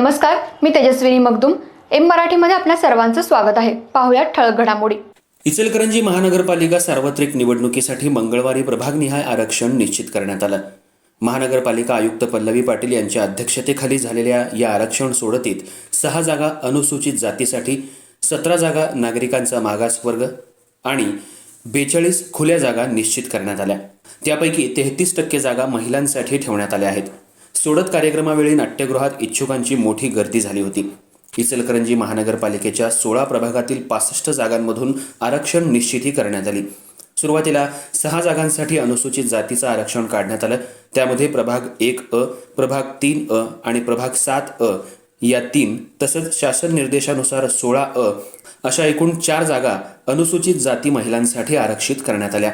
नमस्कार मी तेजस्विनी मगदुम. एम मराठीमध्ये आपल्या सर्वांचं स्वागत आहे. पाहुयात ठळक घडामोडी. इचलकरंजी महानगरपालिका सार्वत्रिक निवडणुकीसाठी मंगळवारी प्रभागनिहाय आरक्षण निश्चित करण्यात आलं. महानगरपालिका आयुक्त पल्लवी पाटील यांच्या अध्यक्षतेखाली झालेल्या या आरक्षण सोडतीत सहा जागा अनुसूचित जातीसाठी सतरा जागा नागरिकांचा मागासवर्ग आणि बेचाळीस खुल्या जागा निश्चित करण्यात आल्या. त्यापैकी तेहतीस टक्के जागा महिलांसाठी ठेवण्यात आल्या आहेत. सोडत कार्यक्रमावेळी नाट्यगृहात इच्छुकांची मोठी गर्दी झाली होती. इचलकरंजी महानगरपालिकेच्या सोळा प्रभागातील पासष्ट जागांमधून आरक्षण निश्चिती करण्यात आली. सुरुवातीला सहा जागांसाठी अनुसूचित जातीचं आरक्षण काढण्यात आलं. त्यामध्ये प्रभाग एक अ प्रभाग तीन अ आणि प्रभाग सात अ या तीन तसंच शासन निर्देशानुसार सोळा अ अशा एकूण चार जागा अनुसूचित जाती महिलांसाठी आरक्षित करण्यात आल्या.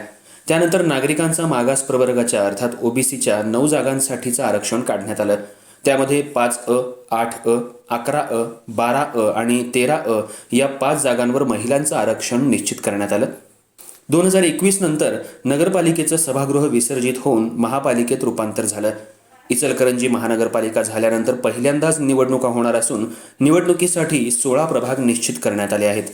त्यानंतर नागरिकांचा मागास प्रवर्गाच्या अर्थात ओबीसीच्या नऊ जागांसाठीचं आरक्षण काढण्यात आलं. त्यामध्ये पाच अ आठ अ अकरा अ बारा अ आणि तेरा अ या पाच जागांवर महिलांचं आरक्षण निश्चित करण्यात आलं. दोन हजार एकवीस नंतर नगरपालिकेचं सभागृह विसर्जित होऊन महापालिकेत रूपांतर झालं. इचलकरंजी महानगरपालिका झाल्यानंतर पहिल्यांदाच निवडणुका होणार असून निवडणुकीसाठी सोळा प्रभाग निश्चित करण्यात आले आहेत.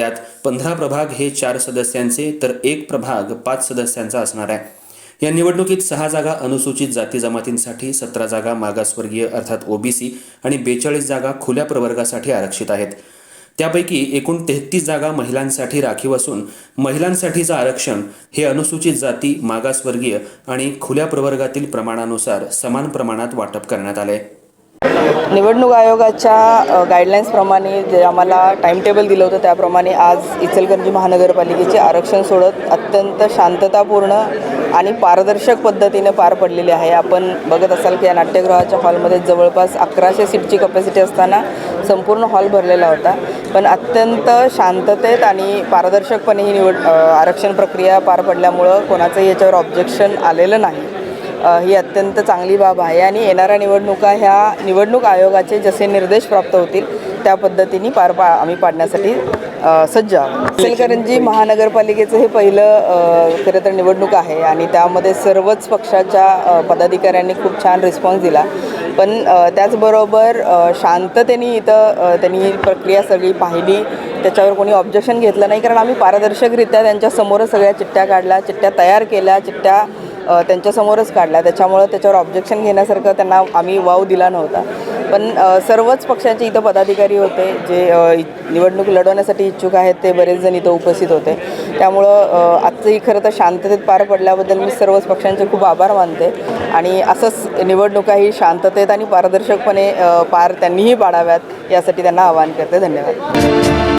त्यात पंधरा प्रभाग हे चार सदस्यांचे तर एक प्रभाग पाच सदस्यांचा असणार आहे. या निवडणुकीत सहा जागा अनुसूचित जाती जमातींसाठी सतरा जागा मागासवर्गीय अर्थात ओबीसी आणि बेचाळीस जागा खुल्या प्रवर्गासाठी आरक्षित आहेत. त्यापैकी एकूण तेहतीस जागा महिलांसाठी राखीव असून महिलांसाठीचं आरक्षण हे अनुसूचित जाती मागासवर्गीय आणि खुल्या प्रवर्गातील प्रमाणानुसार समान प्रमाणात वाटप करण्यात आले निवडणूक आयोगाच्या गाईडलाईन्सप्रमाणे जे आम्हाला टाईमटेबल दिलं होतं त्याप्रमाणे आज इचलकरंजी महानगरपालिकेचे आरक्षण सोडत अत्यंत शांततापूर्ण आणि पारदर्शक पद्धतीने पार पडलेले आहे. आपण बघत असाल की या नाट्यगृहाच्या हॉलमध्ये जवळपास अकराशे सीटची कपॅसिटी असताना संपूर्ण हॉल भरलेला होता. पण अत्यंत शांततेत आणि पारदर्शकपणे ही निवड आरक्षण प्रक्रिया पार पडल्यामुळं कोणाचंही याच्यावर ऑब्जेक्शन आलेलं नाही. ही अत्यंत चांगली बाब आहे आणि येणाऱ्या निवडणुका ह्या निवडणूक आयोगाचे जसे निर्देश प्राप्त होतील त्या पद्धतीने पार पा आम्ही पाडण्यासाठी सज्ज आहोत. इचलकरंजी महानगरपालिकेचं हे पहिलं खरं तर निवडणूक आहे आणि त्यामध्ये सर्वच पक्षाच्या पदाधिकाऱ्यांनी खूप छान रिस्पॉन्स दिला. पण त्याचबरोबर शांततेने इथं त्यांनी ही प्रक्रिया सगळी पाहिली. त्याच्यावर कोणी ऑब्जेक्शन घेतलं नाही कारण आम्ही पारदर्शकरित्या त्यांच्यासमोरच सगळ्या चिठ्ठ्या काढल्या चिठ्ठ्या तयार केल्या चिठ्ठ्या त्यांच्यासमोरच काढल्या त्याच्यामुळं त्याच्यावर ऑब्जेक्शन घेण्यासारखं त्यांना आम्ही वाव दिला नव्हता. पण सर्वच पक्षांचे इथं पदाधिकारी होते जे निवडणूक लढवण्यासाठी इच्छुक आहेत ते बरेच जण इथं उपस्थित होते. त्यामुळं आजचंही खरं तर शांततेत पार पडल्याबद्दल मी सर्वच पक्षांचे खूप आभार मानते. आणि असंच निवडणुका ही शांततेत आणि पारदर्शकपणे पार त्यांनीही पाडाव्यात यासाठी त्यांना आवाहन करते. धन्यवाद.